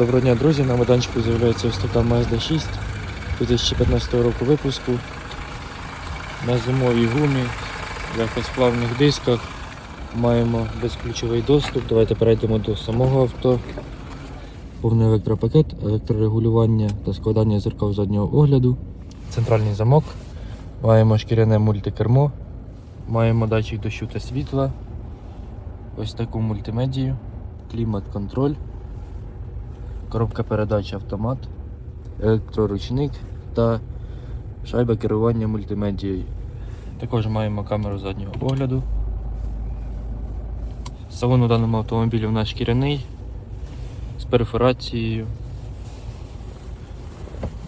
Доброго дня, друзі! На майданчику з'являється ось така Mazda 6 2015 року випуску. На зимовій гумі, легкосплавних дисках. Маємо безключовий доступ. Давайте перейдемо до самого авто. Повний електропакет, електрорегулювання та складання зеркал заднього огляду. Центральний замок. Маємо шкіряне мультикермо. Маємо датчик дощу та світла. Ось таку мультимедію, клімат-контроль коробка передач автомат, електроручник та шайба керування мультимедією. Також маємо камеру заднього огляду. Салон у даному автомобілі у нас шкіряний з перфорацією.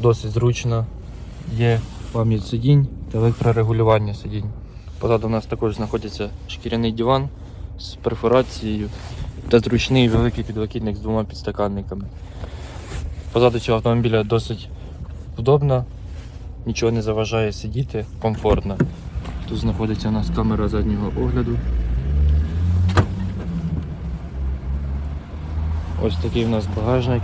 Досить зручно. Є пам'ять сидінь та електрорегулювання сидінь. Позаду у нас також знаходиться шкіряний диван з перфорацією та зручний великий підлокітник з двома підстаканниками. Позаду цього автомобіля досить удобно, нічого не заважає сидіти, комфортно. Тут знаходиться у нас камера заднього огляду. Ось такий у нас багажник.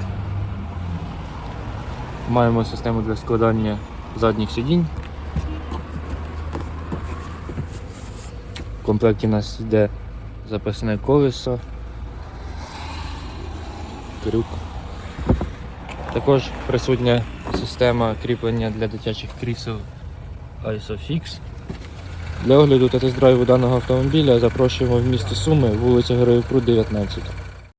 Маємо систему для складання задніх сидінь. В комплекті у нас йде запасне колесо, крюк. Також присутня система кріплення для дитячих крісел ISOFIX. Для огляду та тест-драйву даного автомобіля запрошуємо в місто Суми, вулиця Героїв Пруд, 19.